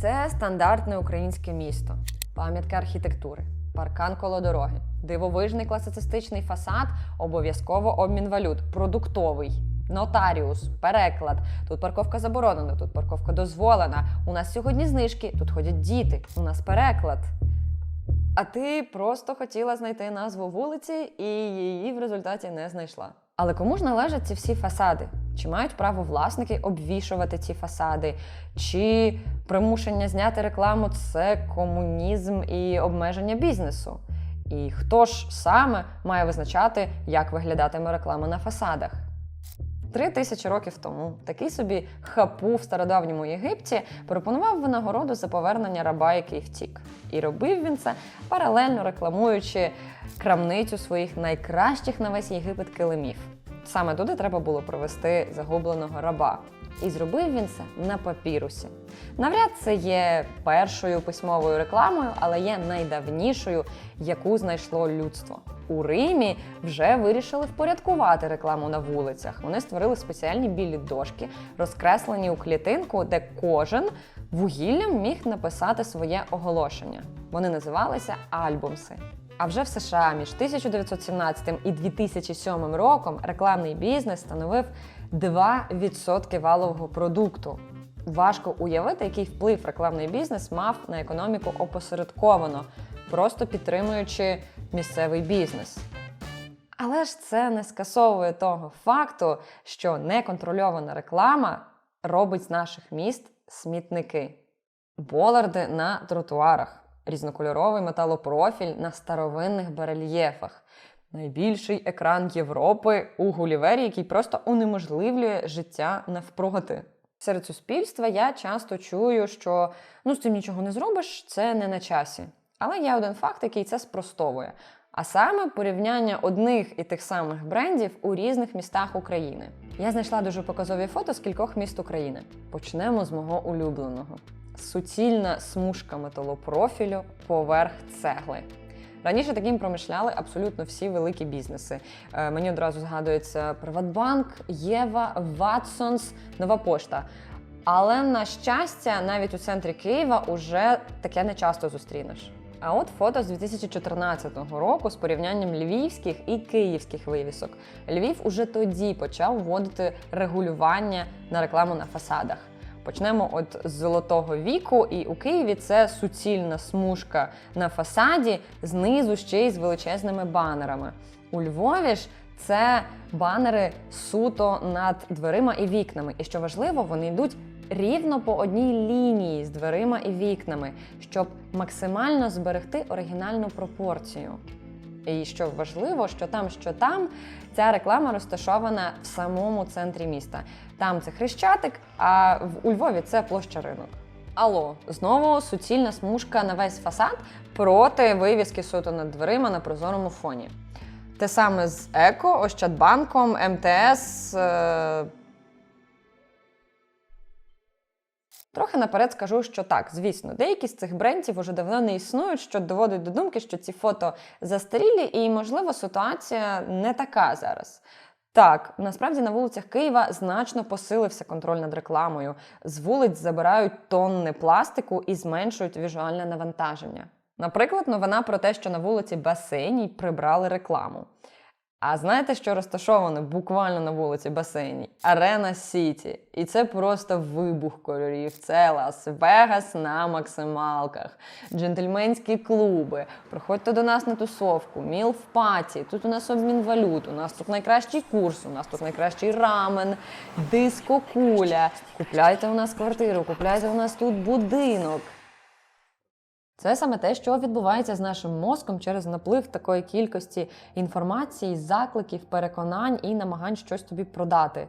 Це стандартне українське місто, пам'ятка архітектури, паркан коло дороги, дивовижний класицистичний фасад, обов'язково обмін валют, продуктовий. Нотаріус, переклад. Тут парковка заборонена, тут парковка дозволена. У нас сьогодні знижки, тут ходять діти. У нас переклад. А ти просто хотіла знайти назву вулиці і її в результаті не знайшла. Але кому ж належать ці всі фасади? Чи мають право власники обвішувати ці фасади? Чи примушення зняти рекламу це комунізм і обмеження бізнесу? І хто ж саме має визначати, як виглядатиме реклама на фасадах? Три тисячі років тому такий собі хапу в стародавньому Єгипті пропонував винагороду за повернення раба, який втік. І робив він це паралельно рекламуючи крамницю своїх найкращих на весь Єгипет килимів. Саме туди треба було провести загубленого раба. І зробив він це на папірусі. Навряд це є першою письмовою рекламою, але є найдавнішою, яку знайшло людство. У Римі вже вирішили впорядкувати рекламу на вулицях. Вони створили спеціальні білі дошки, розкреслені у клітинку, де кожен вугіллям міг написати своє оголошення. Вони називалися альбумси. А вже в США між 1917 і 2007 роком рекламний бізнес становив 2% валового продукту. Важко уявити, який вплив рекламний бізнес мав на економіку опосередковано, просто підтримуючи місцевий бізнес. Але ж це не скасовує того факту, що неконтрольована реклама робить з наших міст смітники, боларди на тротуарах, різнокольоровий металопрофіль на старовинних барельєфах, найбільший екран Європи у Гулівері, який просто унеможливлює життя навпроти. Серед суспільства я часто чую, що ну з цим нічого не зробиш, це не на часі. Але є один факт, який це спростовує. А саме порівняння одних і тих самих брендів у різних містах України. Я знайшла дуже показові фото з кількох міст України. Почнемо з мого улюбленого: суцільна смужка металопрофілю поверх цегли. Раніше таким промишляли абсолютно всі великі бізнеси. Е, мені одразу згадується Приватбанк, Єва, Ватсонс, Нова Пошта. Але на щастя, навіть у центрі Києва уже таке не часто зустрінеш. А от фото з 2014 року з порівнянням львівських і київських вивісок. Львів уже тоді почав вводити регулювання на рекламу на фасадах. Почнемо от з золотого віку, і у Києві це суцільна смужка на фасаді, знизу ще й з величезними банерами. У Львові ж це банери суто над дверима і вікнами. І що важливо, вони йдуть рівно по одній лінії з дверима і вікнами, щоб максимально зберегти оригінальну пропорцію. І що важливо, що там, що там, ця реклама розташована в самому центрі міста. Там це хрещатик, а в у Львові це площа ринок. Алло, знову суцільна смужка на весь фасад проти вивіски суто над дверима на прозорому фоні. Те саме з Еко, Ощадбанком, МТС. Е... Трохи наперед скажу, що так, звісно, деякі з цих брендів уже давно не існують, що доводить до думки, що ці фото застарілі, і, можливо, ситуація не така зараз. Так, насправді на вулицях Києва значно посилився контроль над рекламою. З вулиць забирають тонни пластику і зменшують візуальне навантаження. Наприклад, новина про те, що на вулиці Басейній прибрали рекламу. А знаєте, що розташовано буквально на вулиці Басейній? Арена Сіті. І це просто вибух кольорів. Це Лас-Вегас на максималках, джентльменські клуби. Приходьте до нас на тусовку, міл в паті. Тут у нас обмін валют, у нас тут найкращий курс, у нас тут найкращий рамен, диско-куля. Купляйте у нас квартиру, купляйте у нас тут будинок. Це саме те, що відбувається з нашим мозком через наплив такої кількості інформації, закликів, переконань і намагань щось тобі продати.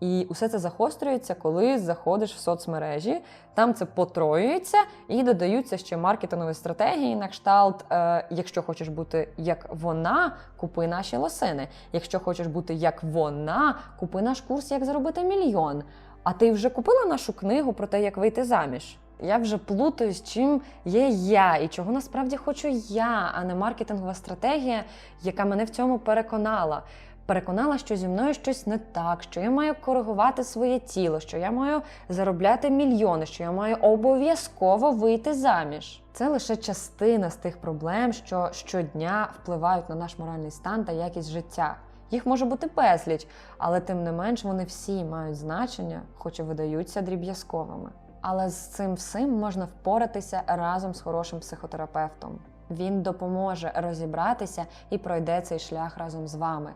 І усе це загострюється, коли заходиш в соцмережі, там це потроюється і додаються ще маркетингові стратегії на кшталт. Е, якщо хочеш бути як вона, купи наші лосини. Якщо хочеш бути як вона, купи наш курс, як заробити мільйон. А ти вже купила нашу книгу про те, як вийти заміж? Я вже плутаюсь, чим є я і чого насправді хочу я, а не маркетингова стратегія, яка мене в цьому переконала. переконала, що зі мною щось не так, що я маю коригувати своє тіло, що я маю заробляти мільйони, що я маю обов'язково вийти заміж. Це лише частина з тих проблем, що щодня впливають на наш моральний стан та якість життя. Їх може бути безліч, але тим не менш вони всі мають значення, хоч і видаються дріб'язковими. Але з цим всім можна впоратися разом з хорошим психотерапевтом. Він допоможе розібратися і пройде цей шлях разом з вами.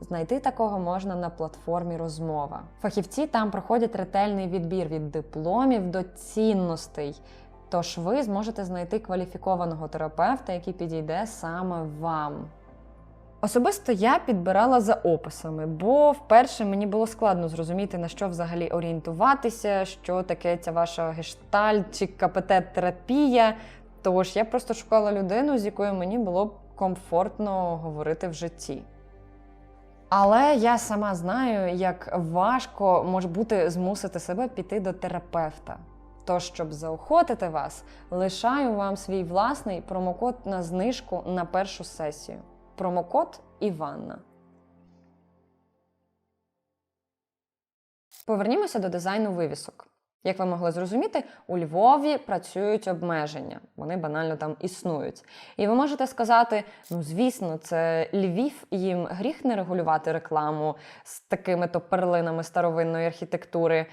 Знайти такого можна на платформі розмова. Фахівці там проходять ретельний відбір від дипломів до цінностей. Тож ви зможете знайти кваліфікованого терапевта, який підійде саме вам. Особисто я підбирала за описами, бо вперше мені було складно зрозуміти, на що взагалі орієнтуватися, що таке ця ваша гештальт чи КПТ-терапія. Тож я просто шукала людину, з якою мені було б комфортно говорити в житті. Але я сама знаю, як важко може бути змусити себе піти до терапевта. Тож, щоб заохотити вас, лишаю вам свій власний промокод на знижку на першу сесію. Промокод Іванна. Повернімося до дизайну вивісок. Як ви могли зрозуміти, у Львові працюють обмеження, вони банально там існують. І ви можете сказати: ну звісно, це Львів, їм гріх не регулювати рекламу з такими то перлинами старовинної архітектури.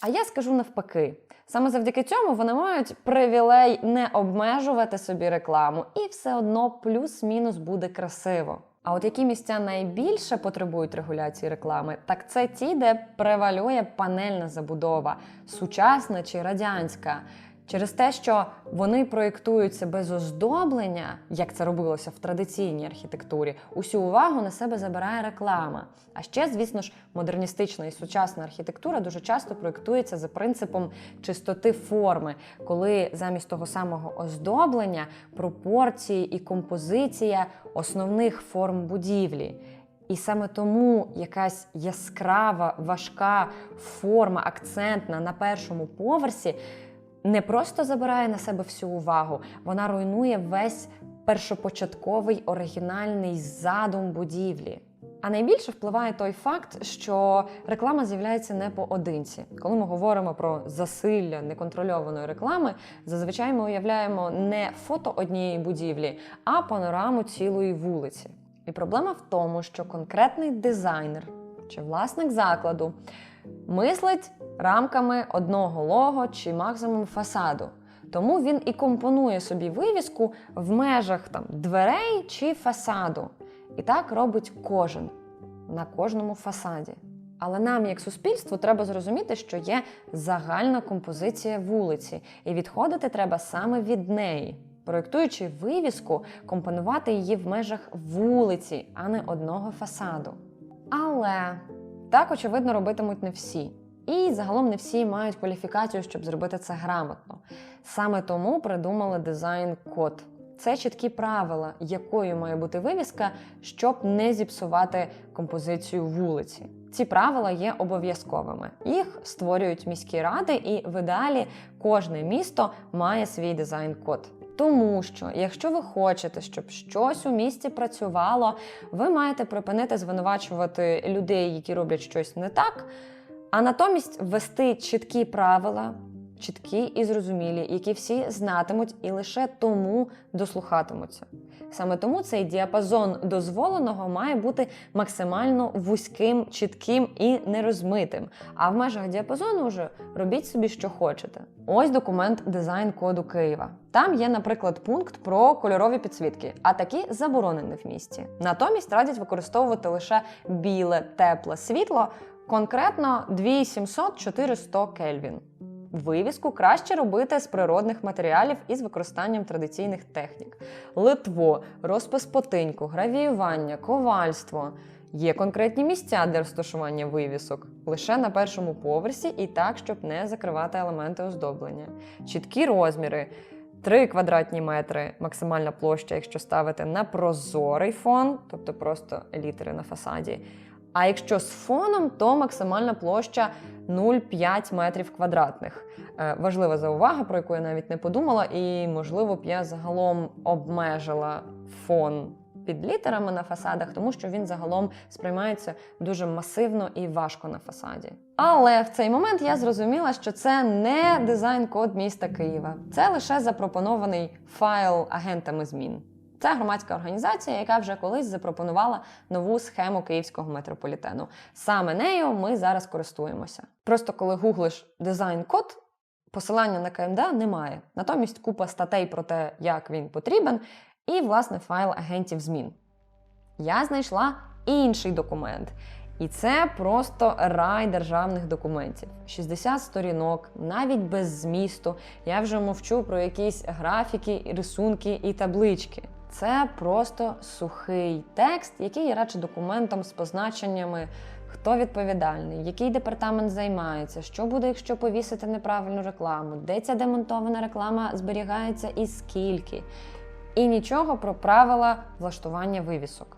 А я скажу навпаки. Саме завдяки цьому вони мають привілей не обмежувати собі рекламу, і все одно плюс-мінус буде красиво. А от які місця найбільше потребують регуляції реклами, так це ті, де превалює панельна забудова, сучасна чи радянська. Через те, що вони проєктуються без оздоблення, як це робилося в традиційній архітектурі, усю увагу на себе забирає реклама. А ще, звісно ж, модерністична і сучасна архітектура дуже часто проєктується за принципом чистоти форми, коли замість того самого оздоблення, пропорції і композиція основних форм будівлі. І саме тому якась яскрава, важка форма, акцентна на першому поверсі не просто забирає на себе всю увагу, вона руйнує весь першопочатковий оригінальний задум будівлі. А найбільше впливає той факт, що реклама з'являється не поодинці. Коли ми говоримо про засилля неконтрольованої реклами, зазвичай ми уявляємо не фото однієї будівлі, а панораму цілої вулиці. І проблема в тому, що конкретний дизайнер чи власник закладу мислить рамками одного лого чи максимум фасаду. Тому він і компонує собі вивіску в межах там, дверей чи фасаду. І так робить кожен на кожному фасаді. Але нам, як суспільству, треба зрозуміти, що є загальна композиція вулиці, і відходити треба саме від неї. Проєктуючи вивіску, компонувати її в межах вулиці, а не одного фасаду. Але так, очевидно, робитимуть не всі. І загалом не всі мають кваліфікацію, щоб зробити це грамотно. Саме тому придумали дизайн-код. Це чіткі правила, якою має бути вивіска, щоб не зіпсувати композицію вулиці. Ці правила є обов'язковими. Їх створюють міські ради, і в ідеалі кожне місто має свій дизайн-код. Тому що, якщо ви хочете, щоб щось у місті працювало, ви маєте припинити звинувачувати людей, які роблять щось не так, а натомість ввести чіткі правила, чіткі і зрозумілі, які всі знатимуть і лише тому дослухатимуться. Саме тому цей діапазон дозволеного має бути максимально вузьким, чітким і нерозмитим. А в межах діапазону вже робіть собі, що хочете. Ось документ дизайн коду Києва. Там є, наприклад, пункт про кольорові підсвітки, а такі заборонені в місті. Натомість радять використовувати лише біле, тепле світло, конкретно 2700-400 Кельвін. Вивіску краще робити з природних матеріалів із використанням традиційних технік: литво, розпис потиньку, гравіювання, ковальство. Є конкретні місця для розташування вивісок лише на першому поверсі і так, щоб не закривати елементи оздоблення. Чіткі розміри. 3 квадратні метри максимальна площа, якщо ставити на прозорий фон, тобто просто літери на фасаді. А якщо з фоном, то максимальна площа 0,5 метрів квадратних. Е, важлива заувага, про яку я навіть не подумала, і, можливо, б я загалом обмежила фон під літерами на фасадах, тому що він загалом сприймається дуже масивно і важко на фасаді. Але в цей момент я зрозуміла, що це не дизайн-код міста Києва, це лише запропонований файл агентами змін. Це громадська організація, яка вже колись запропонувала нову схему київського метрополітену. Саме нею ми зараз користуємося. Просто коли гуглиш дизайн-код, посилання на КМДА немає. Натомість купа статей про те, як він потрібен, і, власне, файл агентів змін. Я знайшла інший документ. І це просто рай державних документів. 60 сторінок, навіть без змісту. Я вже мовчу про якісь графіки, рисунки і таблички. Це просто сухий текст, який є радше документом з позначеннями, хто відповідальний, який департамент займається, що буде, якщо повісити неправильну рекламу, де ця демонтована реклама зберігається і скільки. І нічого про правила влаштування вивісок.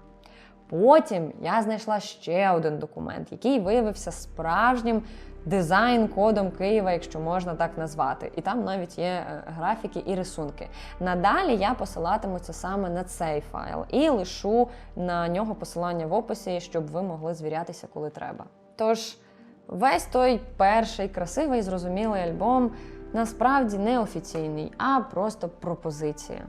Потім я знайшла ще один документ, який виявився справжнім дизайн-кодом Києва, якщо можна так назвати. І там навіть є е, графіки і рисунки. Надалі я посилатимуся саме на цей файл і лишу на нього посилання в описі, щоб ви могли звірятися, коли треба. Тож, весь той перший красивий зрозумілий альбом насправді не офіційний, а просто пропозиція.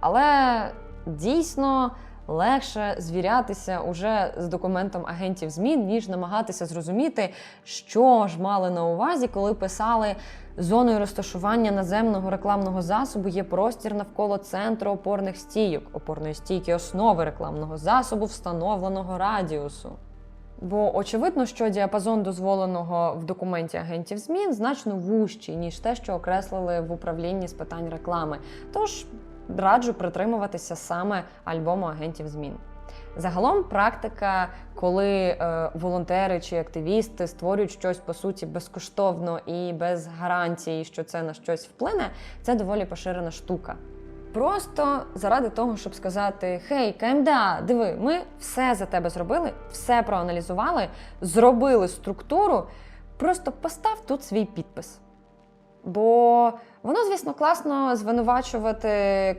Але дійсно легше звірятися уже з документом агентів змін, ніж намагатися зрозуміти, що ж мали на увазі, коли писали зоною розташування наземного рекламного засобу є простір навколо центру опорних стійок, опорної стійки основи рекламного засобу, встановленого радіусу. Бо очевидно, що діапазон дозволеного в документі агентів змін значно вужчий, ніж те, що окреслили в управлінні з питань реклами. Тож раджу притримуватися саме альбому агентів змін. Загалом, практика, коли е, волонтери чи активісти створюють щось по суті безкоштовно і без гарантії, що це на щось вплине, це доволі поширена штука. Просто заради того, щоб сказати: Хей, КМДА, диви, ми все за тебе зробили, все проаналізували, зробили структуру. Просто постав тут свій підпис. Бо воно, звісно, класно звинувачувати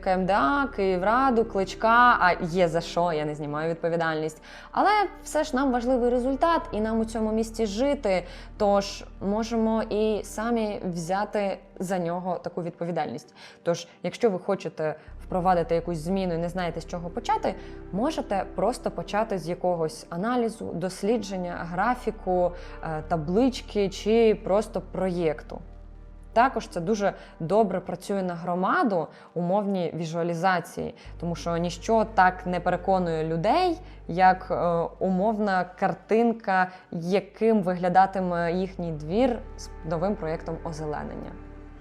КМДА, Київраду, кличка, а є за що, я не знімаю відповідальність. Але все ж нам важливий результат, і нам у цьому місті жити. Тож можемо і самі взяти за нього таку відповідальність. Тож, якщо ви хочете впровадити якусь зміну і не знаєте, з чого почати, можете просто почати з якогось аналізу, дослідження, графіку, е, таблички чи просто проєкту. Також це дуже добре працює на громаду умовні візуалізації, тому що ніщо так не переконує людей, як е, умовна картинка, яким виглядатиме їхній двір з новим проєктом озеленення.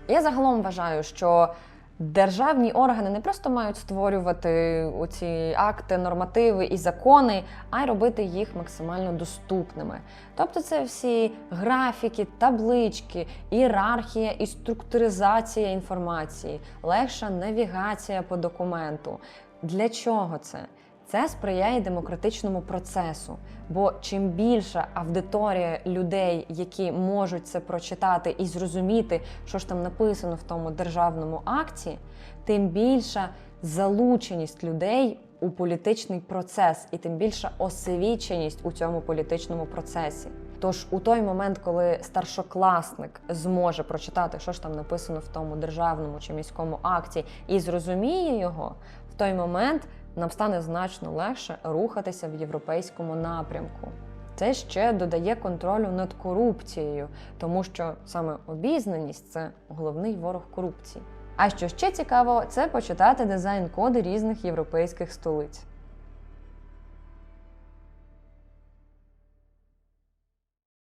Я загалом вважаю, що Державні органи не просто мають створювати оці акти, нормативи і закони, а й робити їх максимально доступними. Тобто, це всі графіки, таблички, ієрархія і структуризація інформації, легша навігація по документу. Для чого це? Це сприяє демократичному процесу. Бо чим більша аудиторія людей, які можуть це прочитати і зрозуміти, що ж там написано в тому державному акті, тим більша залученість людей у політичний процес, і тим більша освіченість у цьому політичному процесі. Тож у той момент, коли старшокласник зможе прочитати, що ж там написано в тому державному чи міському акті, і зрозуміє його, в той момент нам стане значно легше рухатися в європейському напрямку. Це ще додає контролю над корупцією, тому що саме обізнаність це головний ворог корупції. А що ще цікаво, це почитати дизайн-коди різних європейських столиць.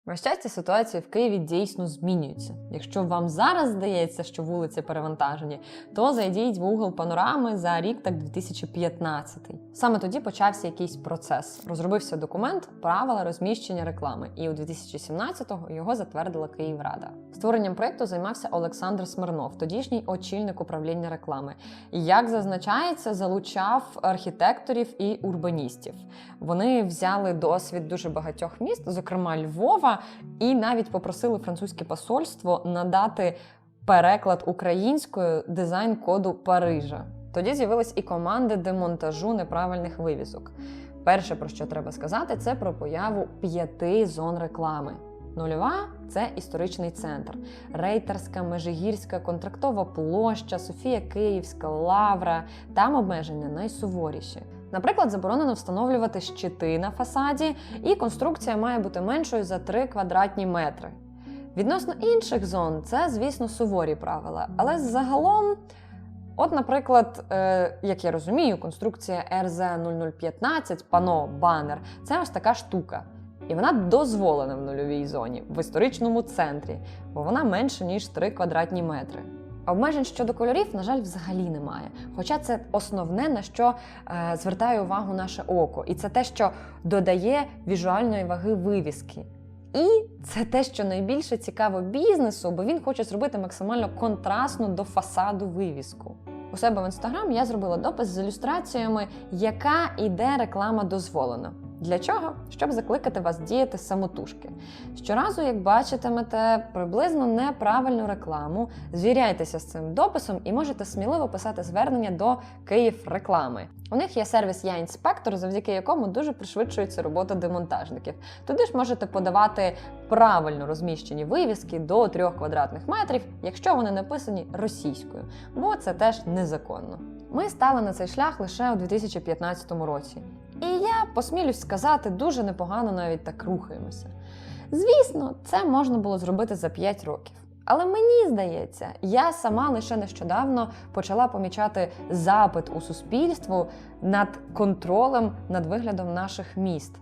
На щастя, ситуація в Києві дійсно змінюється. Якщо вам зараз здається, що вулиці перевантажені, то зайдіть в Google панорами за рік так 2015. Саме тоді почався якийсь процес. Розробився документ правила розміщення реклами, і у 2017-го його затвердила Київрада. Створенням проєкту займався Олександр Смирнов, тодішній очільник управління реклами. І як зазначається, залучав архітекторів і урбаністів. Вони взяли досвід дуже багатьох міст, зокрема Львова і навіть попросили французьке посольство надати переклад українською дизайн-коду Парижа. Тоді з'явились і команди демонтажу неправильних вивісок. Перше, про що треба сказати, це про появу п'яти зон реклами. Нульова це історичний центр, рейтерська, межигірська, контрактова площа, Софія Київська, Лавра. Там обмеження найсуворіші. Наприклад, заборонено встановлювати щити на фасаді, і конструкція має бути меншою за 3 квадратні метри. Відносно інших зон, це, звісно, суворі правила, але загалом. От, наприклад, е, як я розумію, конструкція RZ0015, пано банер це ось така штука. І вона дозволена в нульовій зоні, в історичному центрі, бо вона менше, ніж 3 квадратні метри. Обмежень щодо кольорів, на жаль, взагалі немає. Хоча це основне, на що е, звертає увагу наше око, і це те, що додає візуальної ваги вивіски. І це те, що найбільше цікаво бізнесу, бо він хоче зробити максимально контрастну до фасаду вивіску. У себе в інстаграм я зробила допис з ілюстраціями, яка іде реклама дозволена. Для чого? Щоб закликати вас діяти самотужки. Щоразу, як бачитимете приблизно неправильну рекламу, звіряйтеся з цим дописом і можете сміливо писати звернення до Київ реклами. У них є сервіс Я інспектор, завдяки якому дуже пришвидшується робота демонтажників. Туди ж можете подавати правильно розміщені вивіски до 3 квадратних метрів, якщо вони написані російською, бо це теж незаконно. Ми стали на цей шлях лише у 2015 році. І я посмілюсь сказати, дуже непогано навіть так рухаємося. Звісно, це можна було зробити за 5 років. Але мені здається, я сама лише нещодавно почала помічати запит у суспільству над контролем над виглядом наших міст.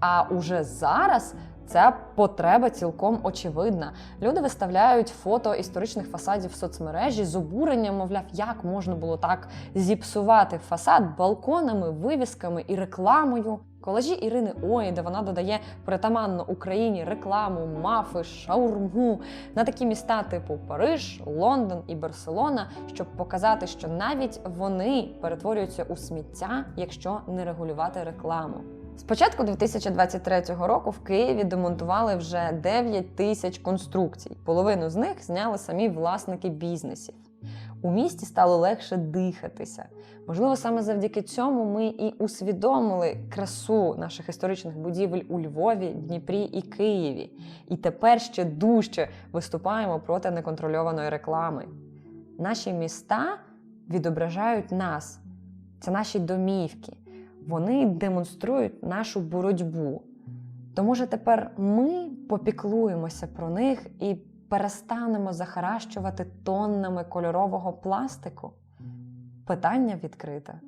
А уже зараз ця потреба цілком очевидна. Люди виставляють фото історичних фасадів в соцмережі з обуренням, мовляв, як можна було так зіпсувати фасад балконами, вивісками і рекламою. Колажі Ірини Ої, де вона додає притаманно Україні рекламу, мафи, шаурму на такі міста, типу Париж, Лондон і Барселона, щоб показати, що навіть вони перетворюються у сміття, якщо не регулювати рекламу. З початку 2023 року в Києві демонтували вже 9 тисяч конструкцій. Половину з них зняли самі власники бізнесів. У місті стало легше дихатися. Можливо, саме завдяки цьому ми і усвідомили красу наших історичних будівель у Львові, Дніпрі і Києві. І тепер ще дужче виступаємо проти неконтрольованої реклами. Наші міста відображають нас, це наші домівки. Вони демонструють нашу боротьбу. То може тепер ми попіклуємося про них і перестанемо захаращувати тоннами кольорового пластику? Питання відкрите.